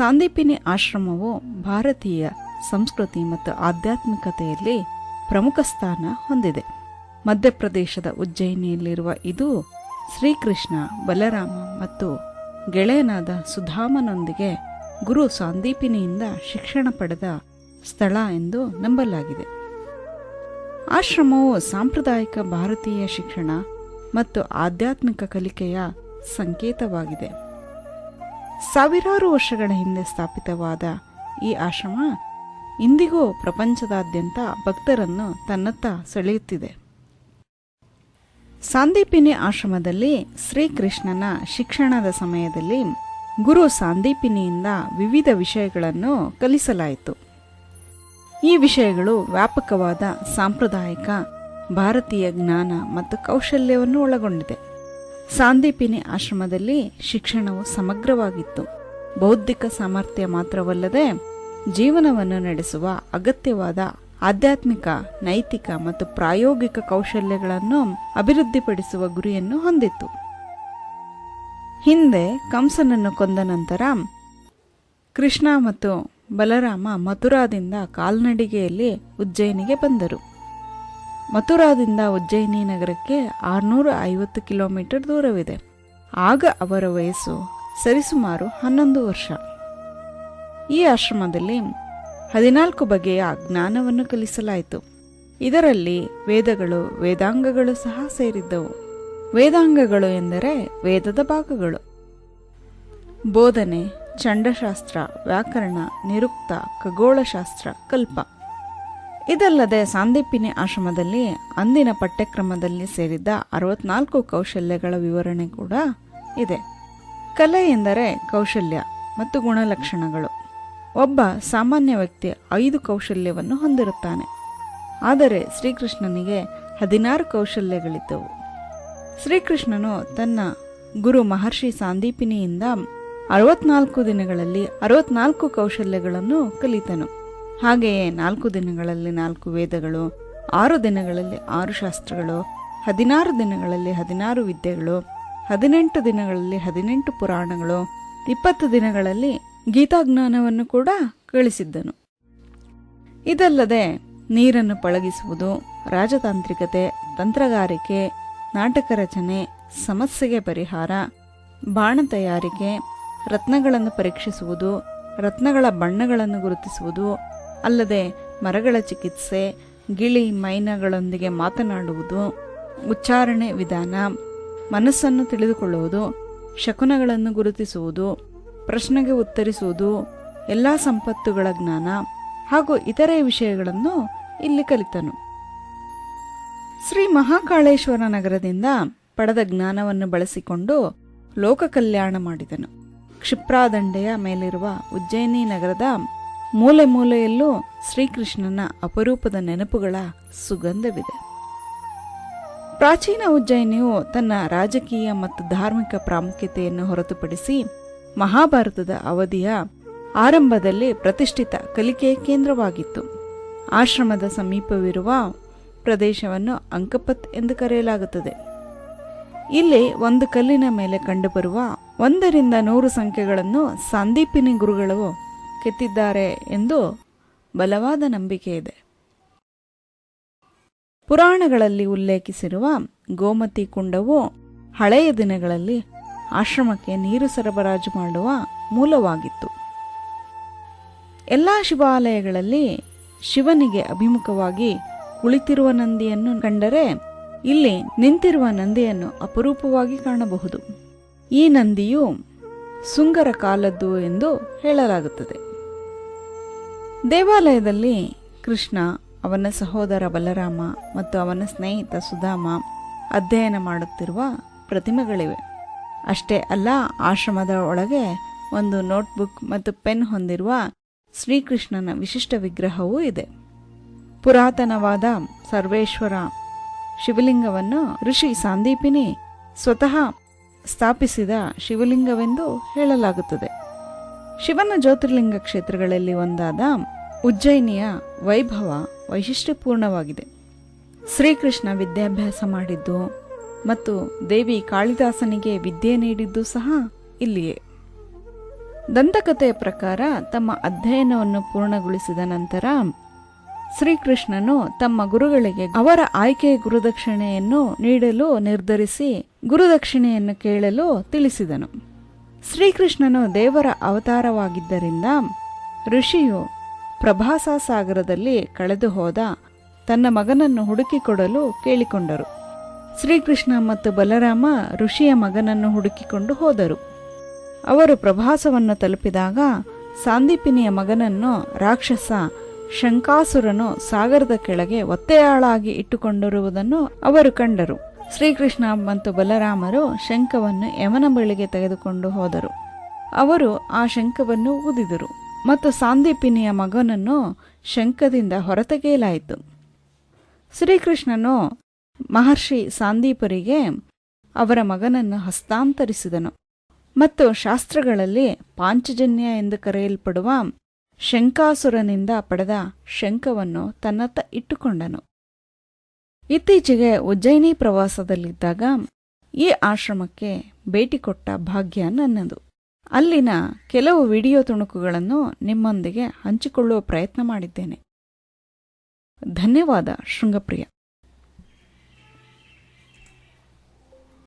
ಸಾಂದೀಪಿನಿ ಆಶ್ರಮವು ಭಾರತೀಯ ಸಂಸ್ಕೃತಿ ಮತ್ತು ಆಧ್ಯಾತ್ಮಿಕತೆಯಲ್ಲಿ ಪ್ರಮುಖ ಸ್ಥಾನ ಹೊಂದಿದೆ. ಮಧ್ಯಪ್ರದೇಶದ ಉಜ್ಜಯಿನಿಯಲ್ಲಿರುವ ಇದು ಶ್ರೀಕೃಷ್ಣ ಬಲರಾಮ ಮತ್ತು ಗೆಳೆಯನಾದ ಸುಧಾಮನೊಂದಿಗೆ ಗುರು ಸಾಂದೀಪಿನಿಯಿಂದ ಶಿಕ್ಷಣ ಪಡೆದ ಸ್ಥಳ ಎಂದು ನಂಬಲಾಗಿದೆ. ಆಶ್ರಮವು ಸಾಂಪ್ರದಾಯಿಕ ಭಾರತೀಯ ಶಿಕ್ಷಣ ಮತ್ತು ಆಧ್ಯಾತ್ಮಿಕ ಕಲಿಕೆಯ ಸಂಕೇತವಾಗಿದೆ. ಸಾವಿರಾರು ವರ್ಷಗಳ ಹಿಂದೆ ಸ್ಥಾಪಿತವಾದ ಈ ಆಶ್ರಮ ಇಂದಿಗೂ ಪ್ರಪಂಚದಾದ್ಯಂತ ಭಕ್ತರನ್ನು ತನ್ನತ್ತ ಸೆಳೆಯುತ್ತಿದೆ. ಸಾಂದೀಪಿನಿ ಆಶ್ರಮದಲ್ಲಿ ಶ್ರೀಕೃಷ್ಣನ ಶಿಕ್ಷಣದ ಸಮಯದಲ್ಲಿ ಗುರು ಸಾಂದೀಪಿನಿಯಿಂದ ವಿವಿಧ ವಿಷಯಗಳನ್ನು ಕಲಿಸಲಾಯಿತು. ಈ ವಿಷಯಗಳು ವ್ಯಾಪಕವಾದ ಸಾಂಪ್ರದಾಯಿಕ, ಭಾರತೀಯ ಜ್ಞಾನ ಮತ್ತು ಕೌಶಲ್ಯವನ್ನು ಒಳಗೊಂಡಿದೆ. ಸಾಂದೀಪಿನಿ ಆಶ್ರಮದಲ್ಲಿ ಶಿಕ್ಷಣವು ಸಮಗ್ರವಾಗಿತ್ತು. ಬೌದ್ಧಿಕ ಸಾಮರ್ಥ್ಯ ಮಾತ್ರವಲ್ಲದೆ ಜೀವನವನ್ನು ನಡೆಸುವ ಅಗತ್ಯವಾದ ಆಧ್ಯಾತ್ಮಿಕ, ನೈತಿಕ ಮತ್ತು ಪ್ರಾಯೋಗಿಕ ಕೌಶಲ್ಯಗಳನ್ನು ಅಭಿವೃದ್ಧಿಪಡಿಸುವ ಗುರಿಯನ್ನು ಹೊಂದಿತ್ತು. ಹಿಂದೆ ಕಂಸನನ್ನು ಕೊಂದ ನಂತರ ಕೃಷ್ಣ ಮತ್ತು ಬಲರಾಮ ಮಥುರಾದಿಂದ ಕಾಲ್ನಡಿಗೆಯಲ್ಲಿ ಉಜ್ಜಯಿನಿಗೆ ಬಂದರು. ಮಥುರಾದಿಂದ ಉಜ್ಜಯಿನಿ ನಗರಕ್ಕೆ ಆರುನೂರ ಐವತ್ತು ಕಿಲೋಮೀಟರ್ ದೂರವಿದೆ. ಆಗ ಅವರ ವಯಸ್ಸು ಸರಿಸುಮಾರು ಹನ್ನೊಂದು ವರ್ಷ. ಈ ಆಶ್ರಮದಲ್ಲಿ ಹದಿನಾಲ್ಕು ಬಗೆಯ ಜ್ಞಾನವನ್ನು ಕಲಿಸಲಾಯಿತು. ಇದರಲ್ಲಿ ವೇದಗಳು, ವೇದಾಂಗಗಳು ಸಹ ಸೇರಿದ್ದವು. ವೇದಾಂಗಗಳು ಎಂದರೆ ವೇದದ ಭಾಗಗಳು. ಬೋಧನೆ ಚಂಡಶಾಸ್ತ್ರ ವ್ಯಾಕರಣ, ನಿರುಕ್ತ, ಖಗೋಳಶಾಸ್ತ್ರ, ಕಲ್ಪ. ಇದಲ್ಲದೆ ಸಾಂದೀಪಿನಿ ಆಶ್ರಮದಲ್ಲಿ ಅಂದಿನ ಪಠ್ಯಕ್ರಮದಲ್ಲಿ ಸೇರಿದ್ದ ಅರವತ್ನಾಲ್ಕು ಕೌಶಲ್ಯಗಳ ವಿವರಣೆ ಕೂಡ ಇದೆ. ಕಲೆ ಎಂದರೆ ಕೌಶಲ್ಯ ಮತ್ತು ಗುಣಲಕ್ಷಣಗಳು. ಒಬ್ಬ ಸಾಮಾನ್ಯ ವ್ಯಕ್ತಿ ಐದು ಕೌಶಲ್ಯವನ್ನು ಹೊಂದಿರುತ್ತಾನೆ. ಆದರೆ ಶ್ರೀಕೃಷ್ಣನಿಗೆ ಹದಿನಾರು ಕೌಶಲ್ಯಗಳಿದ್ದವು. ಶ್ರೀಕೃಷ್ಣನು ತನ್ನ ಗುರು ಮಹರ್ಷಿ ಸಾಂದೀಪಿನಿಯಿಂದ ಅರವತ್ನಾಲ್ಕು ದಿನಗಳಲ್ಲಿ ಅರವತ್ನಾಲ್ಕು ಕೌಶಲ್ಯಗಳನ್ನು ಕಲಿತನು. ಹಾಗೆಯೇ ನಾಲ್ಕು ದಿನಗಳಲ್ಲಿ ನಾಲ್ಕು ವೇದಗಳು, ಆರು ದಿನಗಳಲ್ಲಿ ಆರು ಶಾಸ್ತ್ರಗಳು, ಹದಿನಾರು ದಿನಗಳಲ್ಲಿ ಹದಿನಾರು ವಿದ್ಯೆಗಳು, ಹದಿನೆಂಟು ದಿನಗಳಲ್ಲಿ ಹದಿನೆಂಟು ಪುರಾಣಗಳು, ಇಪ್ಪತ್ತು ದಿನಗಳಲ್ಲಿ ಗೀತಾಜ್ಞಾನವನ್ನು ಕೂಡ ಕಳಿಸಿದ್ದನು. ಇದಲ್ಲದೆ ನೀರನ್ನು ಪಳಗಿಸುವುದು, ರಾಜತಾಂತ್ರಿಕತೆ, ತಂತ್ರಗಾರಿಕೆ, ನಾಟಕ ರಚನೆ, ಸಮಸ್ಯೆಗೆ ಪರಿಹಾರ, ಬಾಣ ತಯಾರಿಕೆ, ರತ್ನಗಳನ್ನು ಪರೀಕ್ಷಿಸುವುದು, ರತ್ನಗಳ ಬಣ್ಣಗಳನ್ನು ಗುರುತಿಸುವುದು ಅಲ್ಲದೆ ಮರಗಳ ಚಿಕಿತ್ಸೆ, ಗಿಳಿ ಮೈನಗಳೊಂದಿಗೆ ಮಾತನಾಡುವುದು, ಉಚ್ಚಾರಣೆ ವಿಧಾನ, ಮನಸ್ಸನ್ನು ತಿಳಿದುಕೊಳ್ಳುವುದು, ಶಕುನಗಳನ್ನು ಗುರುತಿಸುವುದು, ಪ್ರಶ್ನೆಗೆ ಉತ್ತರಿಸುವುದು, ಎಲ್ಲ ಸಂಪತ್ತುಗಳ ಜ್ಞಾನ ಹಾಗೂ ಇತರೆ ವಿಷಯಗಳನ್ನು ಇಲ್ಲಿ ಕಲಿತನು. ಶ್ರೀ ಮಹಾಕಾಳೇಶ್ವರ ನಗರದಿಂದ ಪಡೆದ ಜ್ಞಾನವನ್ನು ಬಳಸಿಕೊಂಡು ಲೋಕ ಕಲ್ಯಾಣ ಮಾಡಿದನು. ಕ್ಷಿಪ್ರಾದಂಡೆಯ ಮೇಲಿರುವ ಉಜ್ಜಯಿನಿ ನಗರದ ಮೂಲೆ ಮೂಲೆಯಲ್ಲೂ ಶ್ರೀಕೃಷ್ಣನ ಅಪರೂಪದ ನೆನಪುಗಳ ಸುಗಂಧವಿದೆ. ಪ್ರಾಚೀನ ಉಜ್ಜಯಿನಿಯು ತನ್ನ ರಾಜಕೀಯ ಮತ್ತು ಧಾರ್ಮಿಕ ಪ್ರಾಮುಖ್ಯತೆಯನ್ನು ಹೊರತುಪಡಿಸಿ ಮಹಾಭಾರತದ ಅವಧಿಯ ಆರಂಭದಲ್ಲಿ ಪ್ರತಿಷ್ಠಿತ ಕಲಿಕೆಯ ಕೇಂದ್ರವಾಗಿತ್ತು. ಆಶ್ರಮದ ಸಮೀಪವಿರುವ ಪ್ರದೇಶವನ್ನು ಅಂಕಪತ್ ಎಂದು ಕರೆಯಲಾಗುತ್ತದೆ. ಇಲ್ಲಿ ಒಂದು ಕಲ್ಲಿನ ಮೇಲೆ ಕಂಡುಬರುವ ಒಂದರಿಂದ ನೂರು ಸಂಖ್ಯೆಗಳನ್ನು ಸಂದೀಪಿನಿ ಗುರುಗಳು ಕೆತ್ತಿದ್ದಾರೆ ಎಂದು ಬಲವಾದ ನಂಬಿಕೆ ಇದೆ. ಪುರಾಣಗಳಲ್ಲಿ ಉಲ್ಲೇಖಿಸಿರುವ ಗೋಮತಿ ಕುಂಡವು ಹಳೆಯ ದಿನಗಳಲ್ಲಿ ಆಶ್ರಮಕ್ಕೆ ನೀರು ಸರಬರಾಜು ಮಾಡುವ ಮೂಲವಾಗಿತ್ತು. ಎಲ್ಲ ಶಿವಾಲಯಗಳಲ್ಲಿ ಶಿವನಿಗೆ ಅಭಿಮುಖವಾಗಿ ಕುಳಿತಿರುವ ನಂದಿಯನ್ನು ಕಂಡರೆ ಇಲ್ಲಿ ನಿಂತಿರುವ ನಂದಿಯನ್ನು ಅಪರೂಪವಾಗಿ ಕಾಣಬಹುದು. ಈ ನಂದಿಯು ಸುಂಗರ ಕಾಲದ್ದು ಎಂದು ಹೇಳಲಾಗುತ್ತದೆ. ದೇವಾಲಯದಲ್ಲಿ ಕೃಷ್ಣ, ಅವನ ಸಹೋದರ ಬಲರಾಮ ಮತ್ತು ಅವನ ಸ್ನೇಹಿತ ಸುಧಾಮ ಅಧ್ಯಯನ ಮಾಡುತ್ತಿರುವ ಪ್ರತಿಮೆಗಳಿವೆ. ಅಷ್ಟೇ ಅಲ್ಲ, ಆಶ್ರಮದ ಒಳಗೆ ಒಂದು ನೋಟ್ಬುಕ್ ಮತ್ತು ಪೆನ್ ಹೊಂದಿರುವ ಶ್ರೀಕೃಷ್ಣನ ವಿಶಿಷ್ಟ ವಿಗ್ರಹವೂ ಇದೆ. ಪುರಾತನವಾದ ಸರ್ವೇಶ್ವರ ಶಿವಲಿಂಗವನ್ನು ಋಷಿ ಸಾಂದೀಪಿನಿ ಸ್ವತಃ ಸ್ಥಾಪಿಸಿದ ಶಿವಲಿಂಗವೆಂದು ಹೇಳಲಾಗುತ್ತದೆ. ಶಿವನ ಜ್ಯೋತಿರ್ಲಿಂಗ ಕ್ಷೇತ್ರಗಳಲ್ಲಿ ಒಂದಾದ ಉಜ್ಜಯಿನಿಯ ವೈಭವ ವೈಶಿಷ್ಟ್ಯಪೂರ್ಣವಾಗಿದೆ. ಶ್ರೀಕೃಷ್ಣ ವಿದ್ಯಾಭ್ಯಾಸ ಮಾಡಿದ್ದು ಮತ್ತು ದೇವಿ ಕಾಳಿದಾಸನಿಗೆ ವಿದ್ಯೆ ನೀಡಿದ್ದು ಸಹ ಇಲ್ಲಿಯೇ. ದಂತಕಥೆಯ ಪ್ರಕಾರ ತಮ್ಮ ಅಧ್ಯಯನವನ್ನು ಪೂರ್ಣಗೊಳಿಸಿದ ನಂತರ ಶ್ರೀಕೃಷ್ಣನು ತಮ್ಮ ಗುರುಗಳಿಗೆ ಅವರ ಆಯ್ಕೆಯ ಗುರುದಕ್ಷಿಣೆಯನ್ನು ನೀಡಲು ನಿರ್ಧರಿಸಿ ಗುರುದಕ್ಷಿಣೆಯನ್ನು ಕೇಳಲು ತಿಳಿಸಿದನು. ಶ್ರೀಕೃಷ್ಣನು ದೇವರ ಅವತಾರವಾಗಿದ್ದರಿಂದ ಋಷಿಯು ಪ್ರಭಾಸ ಸಾಗರದಲ್ಲಿ ಕಳೆದು ಹೋದ ತನ್ನ ಮಗನನ್ನು ಹುಡುಕಿಕೊಡಲು ಕೇಳಿಕೊಂಡರು. ಶ್ರೀಕೃಷ್ಣ ಮತ್ತು ಬಲರಾಮ ಋಷಿಯ ಮಗನನ್ನು ಹುಡುಕಿಕೊಂಡು ಹೋದರು. ಅವರು ಪ್ರಭಾಸವನ್ನು ತಲುಪಿದಾಗ ಸಾಂದೀಪಿನಿಯ ಮಗನನ್ನು ರಾಕ್ಷಸ ಶಂಕಾಸುರನು ಸಾಗರದ ಕೆಳಗೆ ಒತ್ತೆಯಾಳಾಗಿ ಇಟ್ಟುಕೊಂಡಿರುವುದನ್ನು ಅವರು ಕಂಡರು. ಶ್ರೀಕೃಷ್ಣ ಮತ್ತು ಬಲರಾಮರು ಶಂಖವನ್ನು ಯಮನ ಬಳಿಗೆ ತೆಗೆದುಕೊಂಡು ಹೋದರು. ಅವರು ಆ ಶಂಖವನ್ನು ಊದಿದರು ಮತ್ತು ಸಾಂದೀಪಿನಿಯ ಮಗನನ್ನು ಶಂಖದಿಂದ ಹೊರತೆಗೆಯಲಾಯಿತು. ಶ್ರೀಕೃಷ್ಣನು ಮಹರ್ಷಿ ಸಾಂದೀಪರಿಗೆ ಅವರ ಮಗನನ್ನು ಹಸ್ತಾಂತರಿಸಿದನು ಮತ್ತು ಶಾಸ್ತ್ರಗಳಲ್ಲಿ ಪಾಂಚಜನ್ಯ ಎಂದು ಕರೆಯಲ್ಪಡುವ ಶಂಕಾಸುರನಿಂದ ಪಡೆದ ಶಂಖವನ್ನು ತನ್ನತ್ತ ಇಟ್ಟುಕೊಂಡನು. ಇತ್ತೀಚೆಗೆ ಉಜ್ಜಯಿನಿ ಪ್ರವಾಸದಲ್ಲಿದ್ದಾಗ ಈ ಆಶ್ರಮಕ್ಕೆ ಭೇಟಿ ಕೊಟ್ಟ ಭಾಗ್ಯ ನನ್ನದು. ಅಲ್ಲಿನ ಕೆಲವು ವಿಡಿಯೋ ತುಣುಕುಗಳನ್ನು ನಿಮ್ಮೊಂದಿಗೆ ಹಂಚಿಕೊಳ್ಳುವ ಪ್ರಯತ್ನ ಮಾಡಿದ್ದೇನೆ. ಧನ್ಯವಾದ, ಶೃಂಗಪ್ರಿಯ.